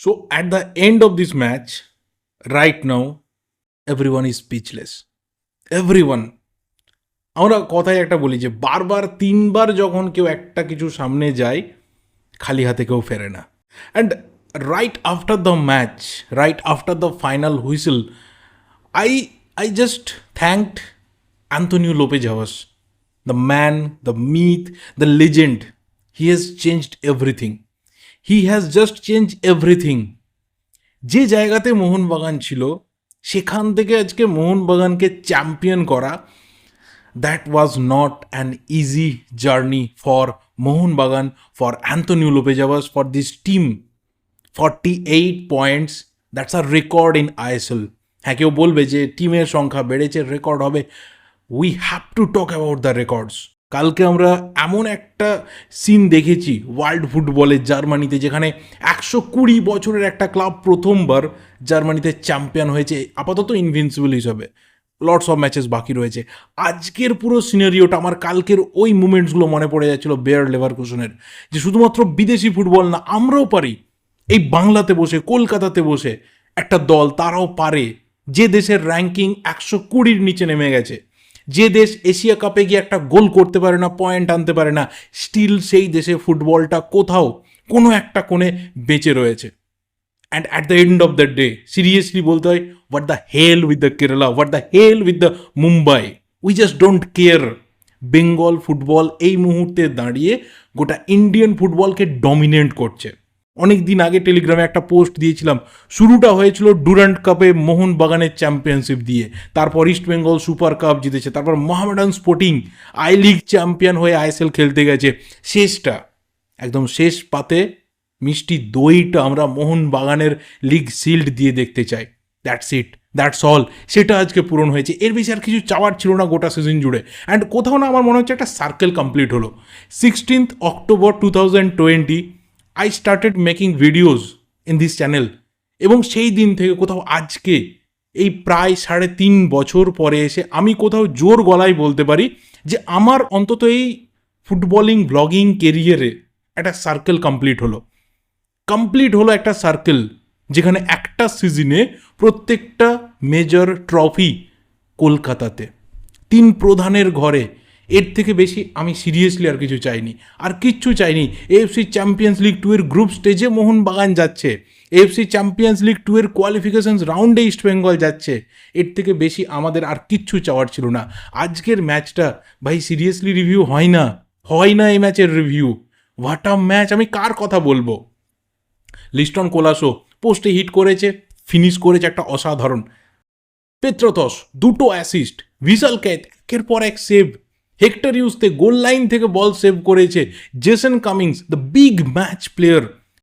So at the end of this match, right now, everyone is speechless. Everyone. আমরা কথায় একটা বলি যে বারবার তিনবার যখন কেউ একটা কিছু সামনে যায় খালি হাতে কেউ ফেরে না and right after the match right after the final whistle I I just thanked Antonio Lopez Habas the man the myth the legend he has changed everything. He has just change everything যে জায়গাতে মোহনবাগান ছিল, সেখান থেকে আজকে মোহনবাগানকে champion করা that was not an easy journey for Mohun Bagan for Antonio Lopez Habas for this team forty eight points that's our record in ISL হ্যাঁ কেউ বলবে যে টিমের সংখ্যা বেড়েছে রেকর্ড হবে। We have to talk about the records কালকে আমরা এমন একটা সিন দেখেছি ওয়ার্ল্ড ফুটবলে জার্মানিতে, যেখানে একশো কুড়ি বছরের একটা ক্লাব প্রথমবার জার্মানিতে চ্যাম্পিয়ন হয়েছে, আপাতত ইনভিনসিবল হিসাবে। লর্ডস অফ ম্যাচেস বাকি রয়েছে। আজকের পুরো সিনারিওটা আমার কালকের ওই মুমেন্টসগুলো মনে পড়ে যাচ্ছিল বেয়ার লেভার কুশনের যে শুধুমাত্র বিদেশি ফুটবল না, আমরাও পারি। এই বাংলাতে বসে, কলকাতাতে বসে একটা দল, তারাও পারে। যে দেশের র্যাঙ্কিং একশো কুড়ির নিচে নেমে গেছে। যে দেশ এশিয়া কাপে গিয়ে একটা গোল করতে পারে না পয়েন্ট আনতে পারে না স্টিল সেই দেশে ফুটবলটা কোথাও কোনো একটা কোণে বেঁচে রয়েছে। And at the end of the day seriously বলতে হয় what the hell with the Kerala what the hell with the Mumbai we just don't care Bengal football এই মুহূর্তে দাঁড়িয়ে গোটা ইন্ডিয়ান ফুটবলকে ডমিনেট করছে। অনেক দিন আগে টেলিগ্রামে একটা পোস্ট দিয়েছিলাম, শুরুটা হয়েছিল ডুরান্ট কাপে মোহনবাগানের চ্যাম্পিয়নশিপ দিয়ে, তারপর ইস্ট বেঙ্গল সুপার কাপ জিতেছে, তারপর Mohammedan Sporting I League champion হয়ে আইএসএল খেলতে গেছে। শেষটা, একদম শেষ পাতে মিষ্টি দইটা আমরা মোহনবাগানের লিগ সিল্ড দিয়ে দেখতে চাই। দ্যাটস ইট দ্যাটস অল সেটা আজকে পূরণ হয়েছে। এর বেশি আর কিছু চাওয়ার ছিল না গোটা সিজন জুড়ে। অ্যান্ড কোথাও না আমার মনে হচ্ছে একটা সার্কেল কমপ্লিট হলো। Sixteenth October two thousand twenty I started making videos in this channel এবং সেই দিন থেকে কোথাও আজকে, এই প্রায় সাড়ে তিন বছর পরে এসে আমি কোথাও জোর গলায় বলতে পারি যে আমার অন্তত এই ফুটবলিং, ব্লগিং কেরিয়ারে একটা সার্কেল কমপ্লিট হলো। কমপ্লিট হলো একটা সার্কেল যেখানে একটা সিজনে প্রত্যেকটা মেজর ট্রফি কলকাতাতে। তিন প্রধানের ঘরে এর থেকে বেশি আমি সিরিয়াসলি আর কিছু চাইনি। আর কিচ্ছু চাইনি। এএফসি চ্যাম্পিয়ন্স লিগ টু এর গ্রুপ স্টেজে মোহনবাগান যাচ্ছে। এএফসি চ্যাম্পিয়ন্স লিগ টু এর কোয়ালিফিকেশনস রাউন্ডে ইস্ট বেঙ্গল যাচ্ছে। এর থেকে বেশি আমাদের আর কিচ্ছু চাওয়ার ছিল না। আজকের ম্যাচটা ভাই সিরিয়াসলি রিভিউ হয় না। হয় না এই ম্যাচের রিভিউ হোয়াট আ ম্যাচ আমি কার কথা বলব? লিস্টন কোলাসো পোস্টে হিট করেছে ফিনিশ করেছে একটা অসাধারণ। পেত্রতস দুটো অ্যাসিস্ট ভিসাল ক্যাথ একের পর এক save Hector Yuste goal line থেকে বল সেভ করেছে। Jason Cummings the big match player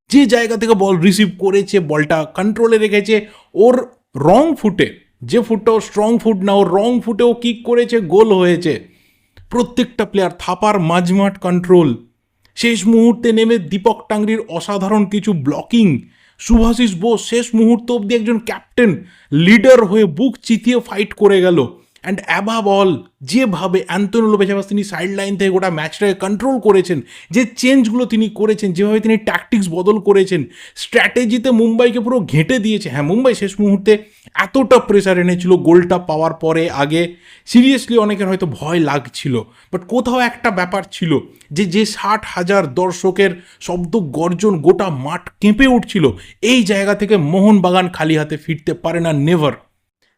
যে জায়গা থেকে বল রিসিভ করেছে বলটা কন্ট্রোলে রেখেছে, ওর রং ফুটে যে ফুটটা ওর স্ট্রং ফুট না, ওর রং ফুটেও কিক করেছে গোল হয়েছে। প্রত্যেকটা প্লেয়ার থাপার মাঝমাঠ কন্ট্রোল শেষ মুহূর্তে নেমে দীপক টাংরির অসাধারণ কিছু ব্লকিং সুভাষিস বোস শেষ মুহূর্ত অবধি একজন ক্যাপ্টেন লিডার হয়ে বুক চিতিয়ে ফাইট করে গেল। অ্যান্ড অ্যাভাব অল যেভাবে অ্যান্টনি লোপেজাবাস তিনি সাইড লাইন থেকে গোটা ম্যাচটাকে কন্ট্রোল করেছেন, যে চেঞ্জগুলো তিনি করেছেন, যেভাবে তিনি ট্যাকটিক্স বদল করেছেন স্ট্র্যাটেজিতে মুম্বাইকে পুরো ঘেঁটে দিয়েছে। হ্যাঁ মুম্বাই শেষ মুহূর্তে এতটা প্রেশার এনেছিল গোলটা পাওয়ার পরে আগে। সিরিয়াসলি অনেকের হয়তো ভয় লাগছিল বাট কোথাও একটা ব্যাপার ছিল যে যে ষাট হাজার দর্শকের শব্দ গর্জন গোটা মাঠ কেঁপে উঠছিল, এই জায়গা থেকে মোহনবাগান খালি হাতে ফিরতে পারে না নেভার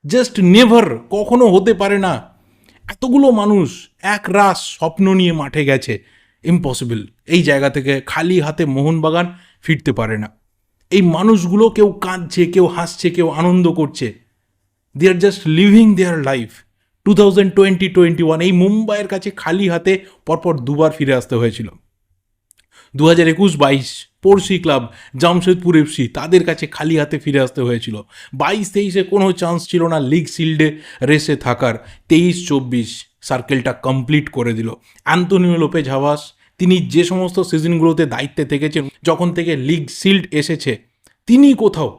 জাস্ট নেভার কখনো হতে পারে না। এতগুলো মানুষ এক রাস স্বপ্ন নিয়ে মাঠে গেছে। ইম্পসিবল এই জায়গা থেকে খালি হাতে মোহনবাগান ফিরতে পারে না। এই মানুষগুলো কেউ কাঁদছে, কেউ হাসছে, কেউ আনন্দ করছে। They are just living their life two thousand twenty twenty one এই মুম্বাইয়ের কাছে খালি হাতে পরপর দুবার ফিরে আসতে হয়েছিল। দু হাজার একুশ বাইশ পড়শি ক্লাব জামশেদপুর এফসি তাদের কাছে খালি হাতে ফিরে আসতে হয়েছিল। বাইশ তেইশে কোনো চান্স ছিল না লিগ শিল্ডে রেসে থাকার। তেইশ চব্বিশ সার্কেলটা কমপ্লিট করে দিল। অ্যান্টনিও লোপেজ হাওয়াস তিনি যে সমস্ত সিজনগুলোতে দায়িত্বে থেকেছেন, যখন থেকে লিগ শিল্ড এসেছে, তিনি কোথাও,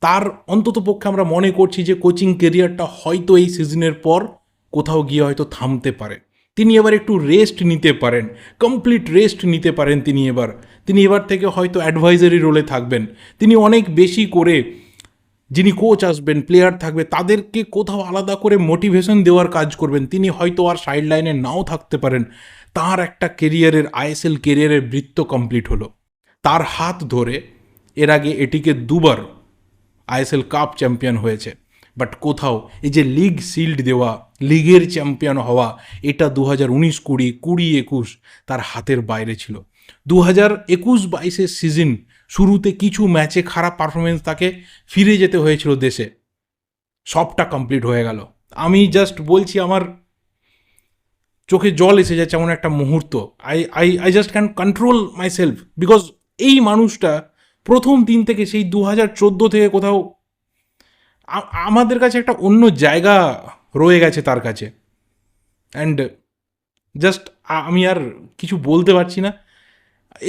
তার অন্তত পক্ষে আমরা মনে করছি যে কোচিং কেরিয়ারটা হয়তো এই সিজনের পর কোথাও গিয়ে হয়তো থামতে পারে। তিনি এবার একটু রেস্ট নিতে পারেন কমপ্লিট রেস্ট নিতে পারেন তিনি এবার। তিনি এবার থেকে হয়তো অ্যাডভাইজারি রোলে থাকবেন। তিনি অনেক বেশি করে যিনি কোচ আসবেন প্লেয়ার থাকবে, তাদেরকে কোথাও আলাদা করে মোটিভেশন দেওয়ার কাজ করবেন। তিনি হয়তো আর সাইড লাইনে নাও থাকতে পারেন। তার একটা কেরিয়ারের আইএসএল কেরিয়ারের বৃত্ত কমপ্লিট হলো। তার হাত ধরে এর আগে এটিকে দুবার আইএসএল কাপ চ্যাম্পিয়ন হয়েছে। বাট কোথাও এই যে লিগ শিল্ড দেওয়া লিগের চ্যাম্পিয়ন হওয়া, এটা দু হাজার উনিশ কুড়ি কুড়ি একুশ তার হাতের বাইরে ছিল। দু হাজার একুশ বাইশের সিজন শুরুতে কিছু ম্যাচে খারাপ পারফরমেন্স তাকে ফিরে যেতে হয়েছিল দেশে। সবটা কমপ্লিট হয়ে গেল। আমি জাস্ট বলছি আমার চোখে জল এসে যাচ্ছে এমন একটা মুহূর্ত। I I I just can control myself because এই মানুষটা প্রথম দিন থেকে সেই দু হাজার চোদ্দ থেকে কোথাও আমাদের কাছে একটা অন্য জায়গা রয়ে গেছে তার কাছে। অ্যান্ড জাস্ট আমি আর কিছু বলতে পারছি না।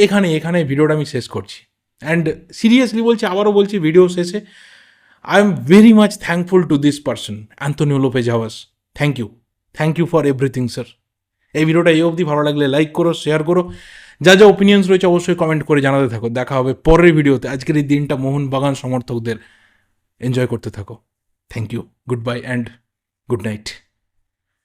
এখানে এখানে ভিডিওটা আমি শেষ করছি। অ্যান্ড সিরিয়াসলি বলছি, আবারও বলছি ভিডিও শেষে I am very much thankful to this person Antonio Lopez Habas thank you thank you for everything sir এই ভিডিওটা এই অবধি। ভালো লাগলে লাইক করো শেয়ার করো। যা যা ওপিনিয়ন্স রয়েছে, অবশ্যই কমেন্ট করে জানাতে থাকো। দেখা হবে পরের ভিডিওতে। আজকের এই দিনটা মোহনবাগান সমর্থকদের এনজয় করতে থাকো। Thank you goodbye and good night